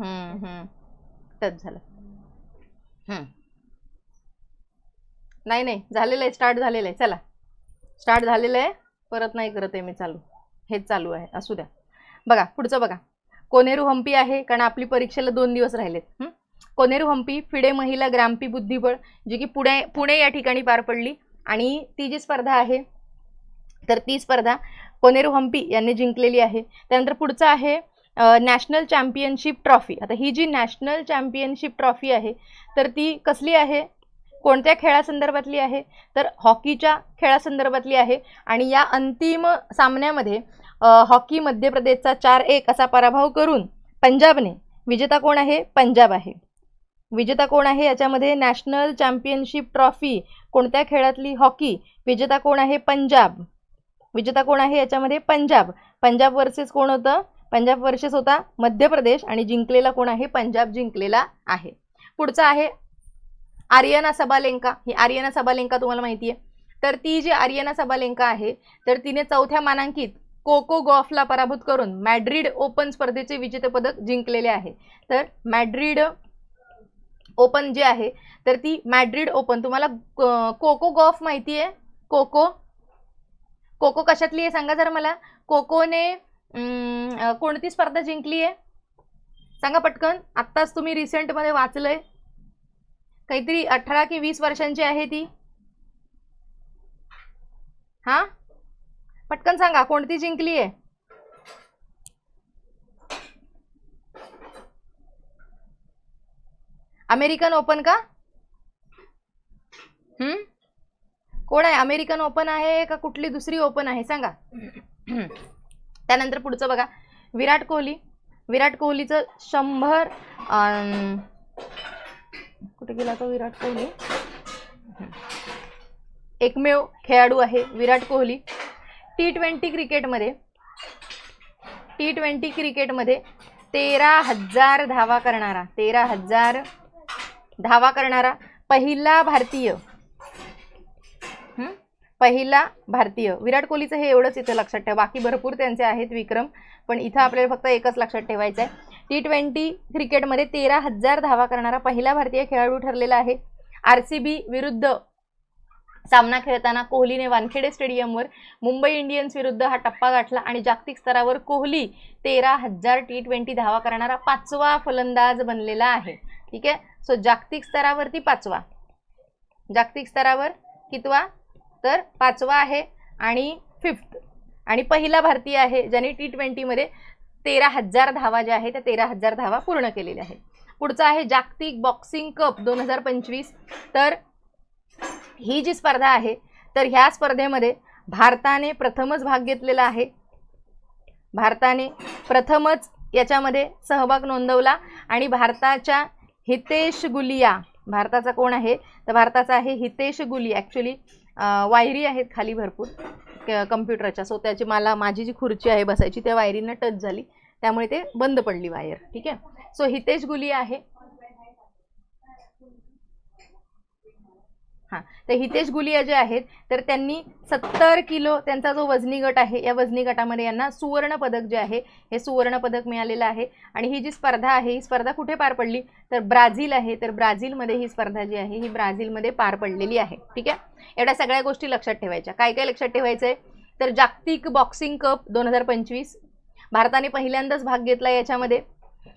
हम्म हम्म. टच झालं. हम्म. नाही नाही. झालेलं आहे. स्टार्ट झालेलं आहे. चला. स्टार्ट झालेलं आहे. परत नाही करत आहे मी चालू. हेच चालू आहे. असू द्या. बघा पुढचं बघा. कोनेरू हम्पी आहे कारण आपली परीक्षेला दोन दिवस राहिलेत. कोनेरू हम्पी फिडे महिला ग्रामपी बुद्धिबळ जी की पुणे पुणे या ठिकाणी पार पडली. आणि ती जी स्पर्धा आहे तर ती स्पर्धा कोनेरू हम्पी यांनी जिंकलेली आहे. त्यानंतर पुढचं आहे नॅशनल चॅम्पियनशिप ट्रॉफी आता ही जी नॅशनल चॅम्पियनशिप ट्रॉफी आहे तर ती कसली आहे? कोणत्या खेळासंदर्भातली आहे? तर हॉकीच्या खेळासंदर्भातली आहे. आणि या अंतिम सामन्यामध्ये हॉकी मध्य प्रदेशचा चार एक असा पराभव करून पंजाबने विजेता कोण आहे? पंजाब आहे. विजेता कोण आहे? याच्यामध्ये नॅशनल चॅम्पियनशिप ट्रॉफी कोणत्या खेळातली? हॉकी. विजेता कोण आहे? पंजाब. विजेता कोण आहे? याच्यामध्ये पंजाब. पंजाब वर्सेस कोण होतं? पंजाब वर्सेस होता मध्य प्रदेश आणि जिंकलेला कोण आहे? पंजाब जिंकलेला आहे. पुढचा आहे आर्यना सबालेंका. ही आर्यना सबालेंका तुम्हाला माहिती आहे. तर ती जी आर्यना सबालेंका आहे तर तिने चौथ्या मानांकित कोको गॉफला पराभूत करून मॅड्रिड ओपन स्पर्धेचे विजेतेपदक जिंकलेले आहे. तर मॅड्रिड ओपन जे आहे तर ती मॅड्रिड ओपन. तुम्हाला कोको गॉफ माहिती आहे? कोको? कोको कशातली आहे? सांगा जर मला. कोकोने कोणती स्पर्धा जिंकली आहे सांगा पटकन. आत्ताच तुम्ही रिसेंटमध्ये वाचलंय. काहीतरी अठरा की वीस वर्षांची आहे ती. हा? पटकन सांगा कोणती जिंकली आहे अमेरिकन ओपन का? हम्म? कोण आहे? अमेरिकन ओपन आहे का कुठली दुसरी ओपन आहे? सांगा. त्यानंतर पुढचं बघा. विराट कोहली. विराट कोहलीचं शंभर कुठे गेला तो विराट कोहली? एकमेव खेळाडू आहे विराट कोहली. टी ट्वेंटी क्रिकेटमध्ये टी ट्वेंटी क्रिकेटमध्ये तेरा हजार धावा करणारा तेरा हजार धावा करणारा पहिला भारतीय पहिला भारतीय. विराट कोहलीचं हे एवढंच इथं लक्षात ठेवा. बाकी भरपूर त्यांचे आहेत विक्रम पण इथं आपल्याला फक्त एकच लक्षात ठेवायचं आहे टी ट्वेंटी क्रिकेटमध्ये तेरा हजार धावा करणारा पहिला भारतीय खेळाडू ठरलेला आहे. आर सी बी विरुद्ध सामना खेळताना कोहलीने वानखेडे स्टेडियमवर मुंबई इंडियन्स विरुद्ध हा टप्पा गाठला आणि जागतिक स्तरावर कोहली तेरा हजार टी ट्वेंटी धावा करणारा पाचवा फलंदाज बनलेला आहे. ठीक आहे? सो जागतिक स्तरावरती पाचवा. जागतिक स्तरावर कितवा? तर पाचवा आहे आणि फिफ्थ आणि पहिला भारतीय आहे ज्याने टी ट्वेंटीमध्ये तेरा हजार धावा ज्या आहेत त्या तेरा हजार धावा पूर्ण केलेल्या आहेत. पुढचा आहे जागतिक बॉक्सिंग कप दोन हजार पंचवीस. तर ही जी स्पर्धा आहे तर ह्या स्पर्धेमध्ये भारताने प्रथमच भाग घेतलेला आहे. भारताने प्रथमच याच्यामध्ये सहभाग नोंदवला आणि भारताच्या हितेश गुलिया भारताचा कोण आहे? तर भारताचा आहे हितेश गुली ॲक्च्युली वायरी आहेत खाली भरपूर क- कम्प्युटरच्या सो त्याची मला माझी जी खुर्ची आहे बसायची त्या वायरीनं टच झाली. त्यामुळे ते बंद पडली वायर ठीक? आहे सो हितेश गुली आहे. हां. तर हितेश गुलिया जे आहेत तर त्यांनी सत्तर किलो त्यांचा जो वजनी गट आहे या वजनी गटामध्ये यांना सुवर्ण पदक जे आहे हे सुवर्ण पदक मिळालेलं आहे. आणि ही जी स्पर्धा आहे ही स्पर्धा कुठे पार पडली? तर ब्राझील आहे. तर ब्राझीलमध्ये ही स्पर्धा जी आहे ही ब्राझीलमध्ये पार पडलेली आहे. ठीक आहे? एवढ्या सगळ्या गोष्टी लक्षात ठेवायच्या. काय काय लक्षात ठेवायचं आहे तर जागतिक बॉक्सिंग कप दोन हजार पंचवीस. भारताने पहिल्यांदाच भाग घेतला याच्यामध्ये.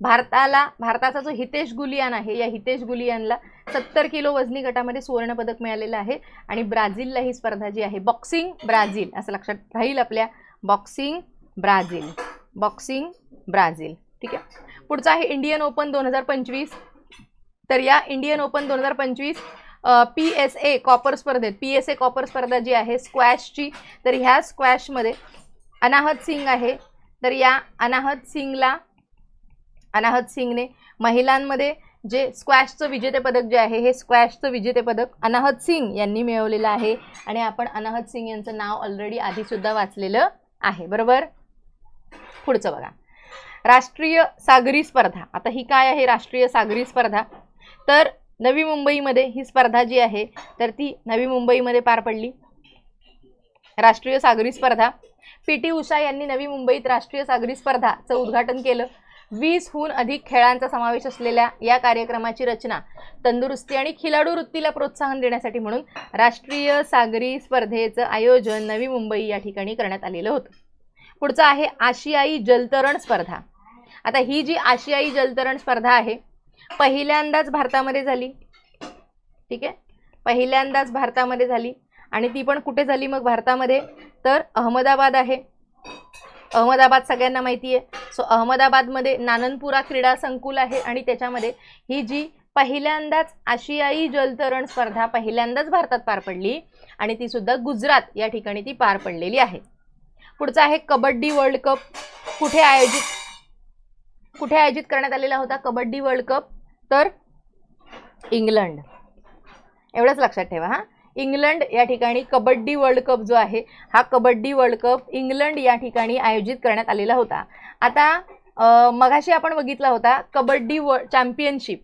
भारताला भारताचा जो हितेश गुलियान आहे या हितेश गुलियानला सत्तर किलो वजनी गटामध्ये सुवर्णपदक मिळालेलं आहे आणि ब्राझीलला ही स्पर्धा जी आहे बॉक्सिंग ब्राझील असं लक्षात राहील आपल्या बॉक्सिंग ब्राझील बॉक्सिंग ब्राझील. ठीक आहे? पुढचं आहे इंडियन ओपन दोन हजार पंचवीस. तर या इंडियन ओपन दोन हजार पंचवीस पी एस ए कॉपर स्पर्धेत पी एस ए कॉपर स्पर्धा जी आहे स्क्वॅशची तर ह्या स्क्वॅशमध्ये अनाहत सिंग आहे. तर या अनाहत सिंगला अनाहत सिंगने महिलांमध्ये जे स्क्वॅशचं विजेतेपदक जे आहे हे स्क्वॅशचं विजेतेपदक अनाहत सिंग यांनी मिळवलेलं आहे. आणि आपण अनाहत सिंग यांचं नाव ऑलरेडी आधीसुद्धा वाचलेलं आहे. बरोबर? पुढचं बघा. राष्ट्रीय सागरी स्पर्धा. आता ही काय आहे राष्ट्रीय सागरी स्पर्धा? तर नवी मुंबईमध्ये ही स्पर्धा जी आहे तर ती नवी मुंबईमध्ये पार पडली. राष्ट्रीय सागरी स्पर्धा. पी टी उषा यांनी नवी मुंबईत राष्ट्रीय सागरी स्पर्धाचं उद्घाटन केलं. वीसहून अधिक खेळांचा समावेश असलेल्या या कार्यक्रमाची रचना तंदुरुस्ती आणि खिलाडू वृत्तीला प्रोत्साहन देण्यासाठी म्हणून राष्ट्रीय सागरी स्पर्धेचं आयोजन नवी मुंबई या ठिकाणी करण्यात आलेलं होतं. पुढचं आहे आशियाई जलतरण स्पर्धा. आता ही जी आशियाई जलतरण स्पर्धा आहे पहिल्यांदाच भारतामध्ये झाली. ठीक आहे? पहिल्यांदाच भारतामध्ये झाली आणि ती पण कुठे झाली मग? भारतामध्ये. तर अहमदाबाद आहे. अहमदाबाद सगळ्यांना माहिती आहे. सो अहमदाबादमध्ये नाननपुरा क्रीडा संकुल आहे आणि त्याच्यामध्ये ही जी पहिल्यांदाच आशियाई जलतरण स्पर्धा पहिल्यांदाच भारतात पार पडली आणि ती सुद्धा गुजरात या ठिकाणी ती पार पडलेली आहे. पुढचा आहे कबड्डी वर्ल्ड कप. कुठे आयोजित कुठे आयोजित करण्यात आलेला होता कबड्डी वर्ल्ड कप? तर इंग्लंड. एवढंच लक्षात ठेवा हां. इंग्लंड या ठिकाणी कबड्डी वर्ल्ड कप जो आहे हा कबड्डी वर्ल्ड कप इंग्लंड या ठिकाणी आयोजित करण्यात आलेला होता. आता मगाशी आपण बघितला होता कबड्डी व चॅम्पियनशिप.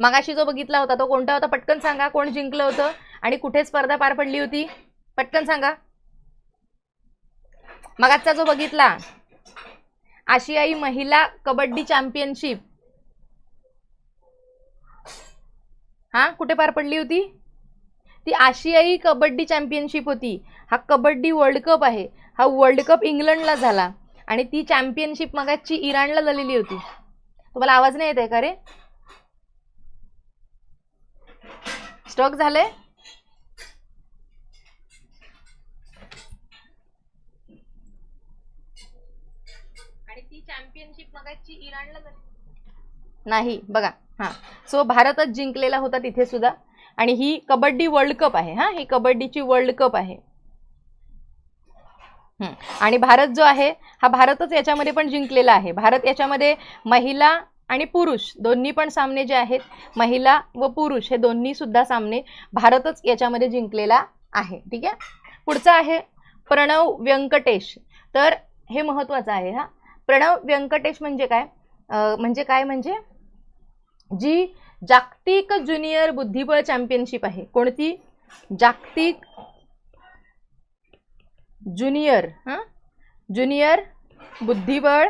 मगाशी जो बघितला होता तो कोणता होता? पटकन सांगा कोण जिंकलं होतं? आणि कुठे स्पर्धा पार पडली होती? पटकन सांगा. मगाचा जो बघितला आशियाई महिला कबड्डी चॅम्पियनशिप. हा कुठे पार पडली होती? ती आशियाई कबड्डी चॅम्पियनशिप होती. हा कबड्डी वर्ल्ड कप आहे. हा वर्ल्ड कप इंग्लंडला झाला आणि ती चॅम्पियनशिप मगाची इराणला झालेली होती. तुम्हाला आवाज नाही येत आहे का रे? स्टॉक झालंय? आणि ती चॅम्पियनशिप इराणला नाही बघा. हां. सो भारतच जिंकलेला होता तिथे सुद्धा. आणि ही कबड्डी वर्ल्ड कप आहे हां? ही कबड्डीची वर्ल्ड कप आहे. आणि भारत जो आहे हा भारतच याच्यामध्ये पण जिंकलेला आहे. भारत याच्यामध्ये महिला आणि पुरुष दोन्ही पण सामने जे आहेत महिला व पुरुष हे दोन्ही सुद्धा सामने भारतच याच्यामध्ये जिंकलेला आहे. ठीक आहे? पुढचा आहे प्रणव व्यंकटेश. तर हे महत्त्वाचं आहे हा? प्रणव व्यंकटेश म्हणजे काय? म्हणजे काय म्हणजे? जी जागतिक ज्युनियर बुद्धिबळ चॅम्पियनशिप आहे. कोणती? जागतिक ज्युनियर हां? ज्युनियर बुद्धिबळ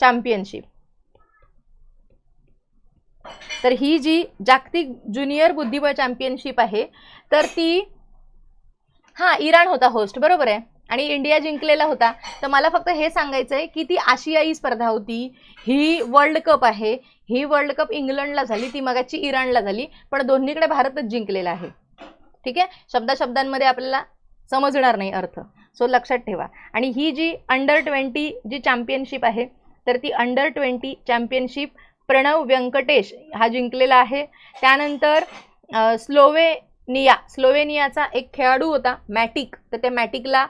चॅम्पियनशिप. तर ही जी जागतिक ज्युनियर बुद्धिबळ चॅम्पियनशिप आहे तर ती हां इराण होता होस्ट बरोबर आहे? आणि इंडिया जिंकलेला होता. तर मला फक्त हे सांगायचं आहे की ती आशियाई स्पर्धा होती. ही वर्ल्ड कप आहे. ही वर्ल्ड कप इंग्लंडला झाली ती मगाची इराणला झाली पण दोन्हीकडे भारतच जिंकलेला आहे. ठीक आहे? शब्दा शब्दांमध्ये आपल्याला समजणार नाही अर्थ. सो लक्षात ठेवा. आणि ही जी अंडर ट्वेंटी जी चॅम्पियनशिप आहे तर ती under twenty championship Pranav Venkatesh हा जिंकलेला आहे. त्यानंतर स्लोवेनिया. स्लोवेनियाचा एक खेळाडू होता मॅटिक. तर त्या मॅटिकला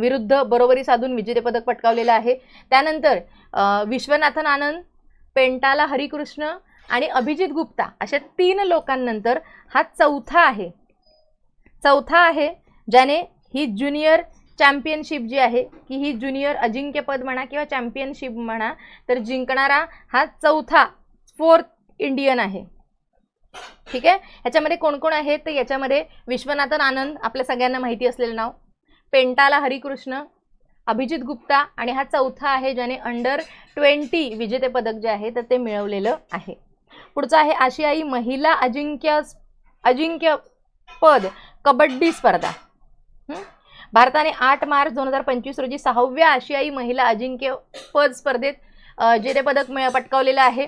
विरुद्ध बरोबरी साधून विजेतेपदक पटकावलेलं आहे. त्यानंतर विश्वनाथन आनंद पेंटाला हरिकृष्ण आणि अभिजित गुप्ता अशा तीन लोकांनंतर हा चौथा आहे. चौथा आहे ज्याने ही ज्युनियर चॅम्पियनशिप जी आहे की ही ज्युनियर अजिंक्यपद म्हणा किंवा चॅम्पियनशिप म्हणा तर जिंकणारा हा चौथा फोर्थ इंडियन आहे. ठीक आहे? ह्याच्यामध्ये कोण कोण आहेत? तर याच्यामध्ये विश्वनाथन आनंद आपल्या सगळ्यांना माहिती असलेलं नाव. पेंटाला हरिकृष्ण अभिजित गुप्ता आणि हा चौथा आहे ज्याने अंडर ट्वेंटी विजेतेपदक जे आहे तर ते मिळवलेलं आहे. पुढचं आहे आशियाई महिला अजिंक्य अजिंक्यपद कबड्डी स्पर्धा. भारताने आठ मार्च दोन हजार पंचवीस रोजी सहाव्या आशियाई महिला अजिंक्यपद स्पर्धेत जेते पदक मिळ पटकावलेलं आहे.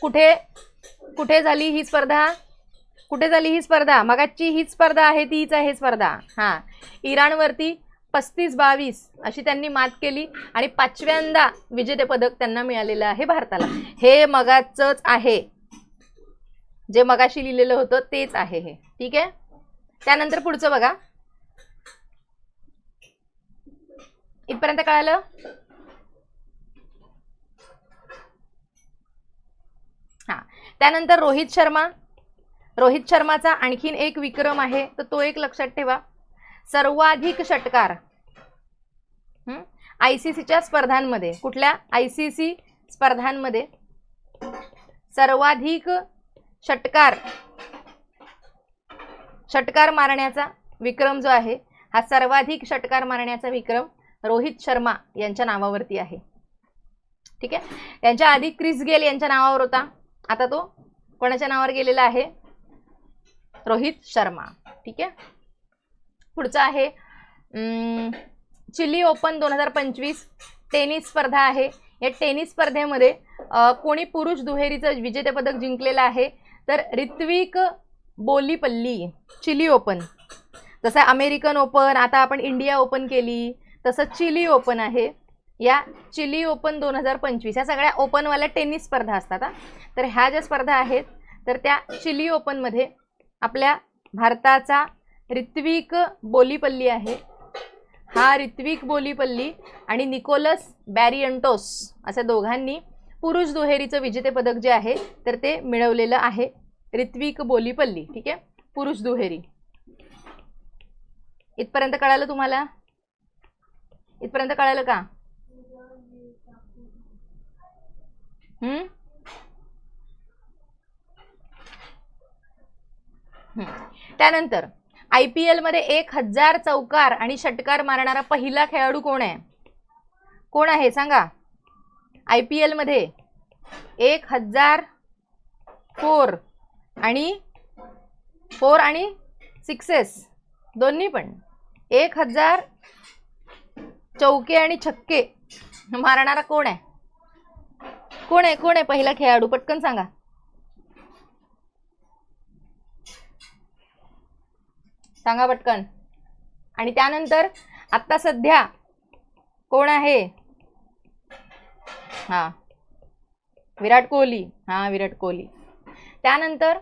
कुठे कुठे झाली ही स्पर्धा? कुठे झाली ही स्पर्धा? मगाची हीच स्पर्धा आहे तीच आहे स्पर्धा. हां. इराणवरती पस्तीस बावीस अशी त्यांनी मात केली आणि पाचव्यांदा विजेतेपदक त्यांना मिळालेलं आहे भारताला. हे मगाचंच आहे. जे मगाशी लिहिलेलं होतं तेच आहे हे. ठीक आहे? त्यानंतर पुढचं बघा. इथपर्यंत कळालं? हां. त्यानंतर रोहित शर्मा. रोहित शर्माचा आणखीन एक विक्रम आहे तर तो एक लक्षात ठेवा. सर्वाधिक षटकार. आय सी सीच्या स्पर्धांमध्ये. कुठल्या? आय सी सी स्पर्धांमध्ये. सर्वाधिक षटकार. षटकार मारण्याचा विक्रम जो आहे हा सर्वाधिक षटकार मारण्याचा विक्रम रोहित शर्मा यांच्या नावावरती आहे. ठीक आहे? यांच्या आधी क्रिस गेल यांच्या नावावर होता. आता तो कोणाच्या नावावर गेलेला आहे? रोहित शर्मा. ठीक आहे? पुढचं आहे चिली ओपन दोन हजार पंचवीस टेनिस स्पर्धा आहे. या टेनिस स्पर्धेमध्ये कोणी पुरुष दुहेरीचं विजेतेपदक जिंकलेलं आहे तर ऋत्विक बोलीपल्ली चिली ओपन. जसं अमेरिकन ओपन आता आपण इंडिया ओपन केली तसं चिली ओपन आहे. या चिली ओपन दोन हजार पंचवीस या सगळ्या ओपनवाल्या टेनिस स्पर्धा असतात तर ह्या ज्या स्पर्धा आहेत तर त्या चिली ओपनमध्ये आपल्या भारताचा ऋत्विक बोलीपल्ली आहे. हा ऋत्विक बोलीपल्ली आणि निकोलस बॅरियंटोस अशा दोघांनी पुरुष दुहेरीचं विजेतेपदक जे आहे तर ते मिळवलेलं आहे. ऋत्विक बोलीपल्ली ठीक आहे? पुरुष दुहेरी. इथपर्यंत कळालं तुम्हाला? इथपर्यंत कळालं का? हम्म हम्म. त्यानंतर आय पी एलमध्ये एक हजार चौकार आणि षटकार मारणारा पहिला खेळाडू कोण आहे? कोण आहे? सांगा. आय पी एलमध्ये एक हजार फोर आणि फोर आणि सिक्सेस दोन्ही पण. एक हजार चौके आणि छक्के मारणारा कोण आहे? कोण आहे? कोण आहे पहिला खेळाडू? पटकन सांगा. सांगा पटकन. आणि त्यानंतर आत्ता सध्या कोण आहे? हा. विराट कोहली. हा विराट कोहली. त्यानंतर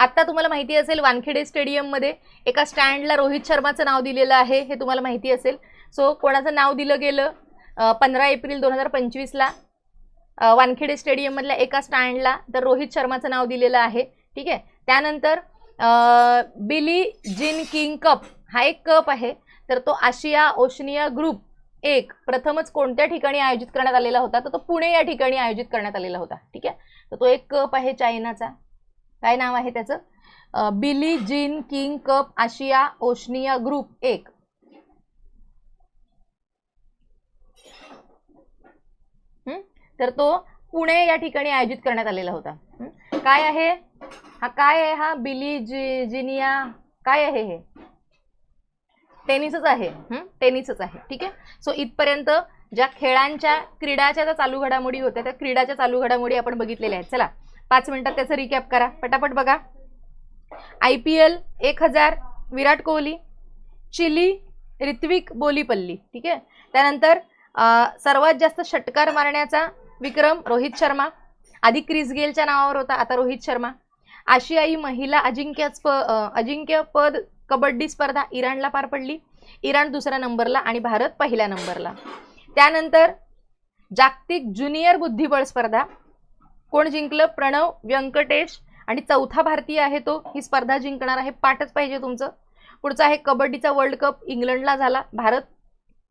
आत्ता तुम्हाला माहिती असेल वानखेडे स्टेडियममध्ये एका स्टँडला रोहित शर्माचं नाव दिलेलं आहे हे तुम्हाला माहिती असेल. सो कोणाचं नाव दिलं गेलं? पंधरा एप्रिल दोन हजार पंचवीसला. वानखेडे स्टेडियममधल्या एका स्टँडला तर रोहित शर्माचं नाव दिलेलं आहे. ठीक आहे? त्यानंतर बिली जिन किंग कप हा एक कप आहे. तर तो आशिया ओशनिया ग्रुप एक प्रथमच कोणत्या ठिकाणी आयोजित करण्यात आलेला होता? तर तो पुणे या ठिकाणी आयोजित करण्यात आलेला होता. ठीक आहे? तर तो एक कप आहे चायनाचा. काय नाव आहे त्याचं? बिली जिन किंग कप आशिया ओशनिया ग्रुप एक. तर तो पुणे या ठिकाणी आयोजित करण्यात आलेला होता. काय आहे? हा काय आहे हा? बिली जि जिनिया काय आहे हे? टेनिसच आहे. टेनिसच आहे. ठीक आहे? सो इथपर्यंत ज्या खेळांच्या क्रीडाच्या ज्या चालू घडामोडी होत्या त्या क्रीडाच्या चालू घडामोडी आपण बघितलेल्या आहेत. चला पाच मिनिटात त्याचं रिकॅप करा. पटापट बघा. आय पी एल एक हजार विराट कोहली चिली ऋत्विक बोलीपल्ली. ठीक आहे? त्यानंतर सर्वात जास्त षटकार मारण्याचा विक्रम रोहित शर्मा. आधी क्रिस गेलच्या नावावर होता आता रोहित शर्मा. आशियाई महिला अजिंक्य स्प अजिंक्यपद कबड्डी स्पर्धा इराणला पार पडली. इराण दुसऱ्या नंबरला आणि भारत पहिल्या नंबरला. त्यानंतर जागतिक ज्युनियर बुद्धिबळ स्पर्धा. कोण जिंकलं? प्रणव व्यंकटेश आणि चौथा भारतीय आहे तो. ही स्पर्धा जिंकणार आहे. पाठच पाहिजे तुमचं. पुढचं आहे कबड्डीचा वर्ल्ड कप. इंग्लंडला झाला. भारत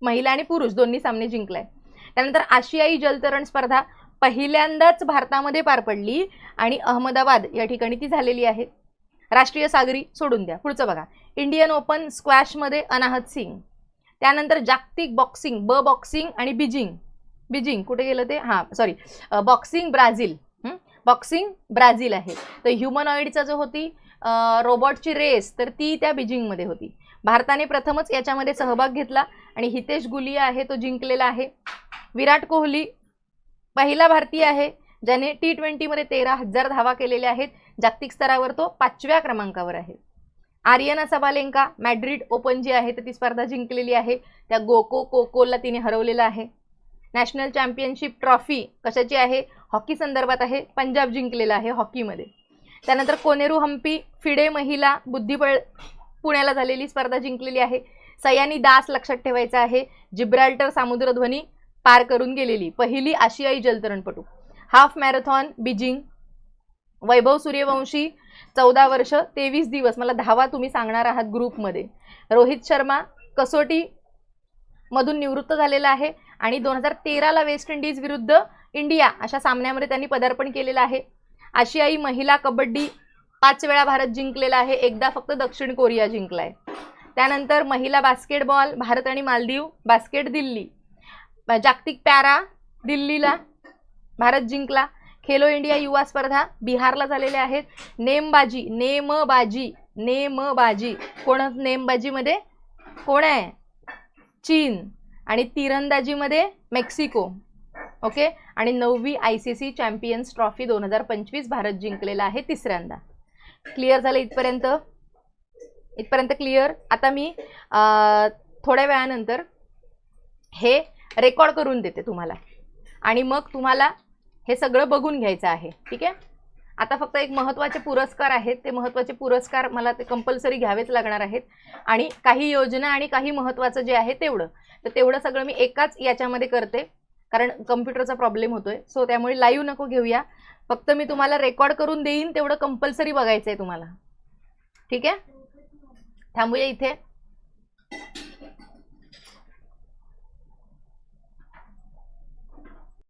महिला आणि पुरुष दोन्ही सामने जिंकलाय. त्यानंतर आशियाई जलतरण स्पर्धा. पहिल्यांदाच भारतामध्ये पार पडली आणि अहमदाबाद या ठिकाणी ती झालेली आहे. राष्ट्रीय सागरी सोडून द्या. पुढचं बघा. इंडियन ओपन स्क्वॅशमध्ये अनाहत सिंग. त्यानंतर जागतिक बॉक्सिंग ब बॉक्सिंग आणि बिजिंग. बिजिंग कुठे गेलं ते? हां sorry boxing Brazil. Boxing Brazil आहे. तर ह्युमनॉइडचा जो होती रोबॉटची रोबोटची रेस तर ती त्या बिजिंगमध्ये होती. भारताने प्रथमच याच्यामध्ये सहभाग घेतला आणि हितेश गुलिया आहे तो जिंकलेला आहे. विराट कोहली पहिला भारतीय आहे ज्याने टी ट्वेंटीमध्ये तेरा हजार धावा केलेल्या आहेत. जागतिक स्तरावर तो पाचव्या क्रमांकावर आहे. आर्यना सबालेंका मॅड्रिड ओपन जी आहे तर ती स्पर्धा जिंकलेली आहे. त्या गोको कोकोला तिने हरवलेलं आहे. नॅशनल चॅम्पियनशिप ट्रॉफी कशाची आहे? हॉकी संदर्भात आहे. पंजाब जिंकलेला आहे हॉकीमध्ये. त्यानंतर कोनेरू हम्पी फिडे महिला बुद्धिबळ पुण्याला झालेली स्पर्धा जिंकलेली आहे. सयानी दास लक्षात ठेवायचा आहे. जिब्राल्टर सामुद्रध्वनी पार करून गेलेली पहिली आशियाई जलतरणपटू. Half marathon Beijing Vaibhav Suryavanshi चौदा वर्ष तेवीस दिवस. मला धावा तुम्ही सांगणार आहात ग्रुपमध्ये. रोहित शर्मा कसोटी मधून निवृत्त झालेला आहे आणि दोन हजार तेराला वेस्ट इंडिज विरुद्ध इंडिया अशा सामन्यामध्ये त्यांनी पदार्पण केलेलं आहे. आशियाई महिला कबड्डी पाच वेळा भारत जिंकलेला आहे एकदा फक्त दक्षिण कोरिया जिंकला आहे त्यानंतर महिला बास्केटबॉल भारत आणि मालदीव बास्केट दिल्ली. जागतिक पॅरा दिल्लीला भारत जिंकला. खेलो इंडिया युवा स्पर्धा बिहारला झालेल्या आहेत. नेमबाजी नेमबाजी नेमबाजी. कोण नेमबाजीमध्ये? कोण आहे? चीन. आणि तिरंदाजीमध्ये मेक्सिको. ओके? आणि नववी I C C Champions Trophy दोन हजार पंचवीस भारत जिंकलेला आहे तिसऱ्यांदा. क्लिअर झालं इथपर्यंत? इथपर्यंत क्लिअर आता मी थोड्या वेळानंतर हे रेकॉर्ड करून देते तुम्हाला. आणि मग तुम्हाला हे सगळं बघून घ्यायचं आहे. ठीक आहे? आता फक्त एक महत्त्वाचे पुरस्कार आहेत. ते महत्त्वाचे पुरस्कार मला ते कंपल्सरी घ्यावेच लागणार आहेत. आणि काही योजना आणि काही महत्त्वाचं जे आहे तेवढं. तर तेवढं सगळं मी एकाच याच्यामध्ये करते. कारण कम्प्युटरचा प्रॉब्लेम होतोय. सो त्यामुळे लाईव्ह नको घेऊया. फक्त मी तुम्हाला रेकॉर्ड करून देईन तेवढं कंपल्सरी बघायचं आहे तुम्हाला. ठीक आहे? थांबूया इथे.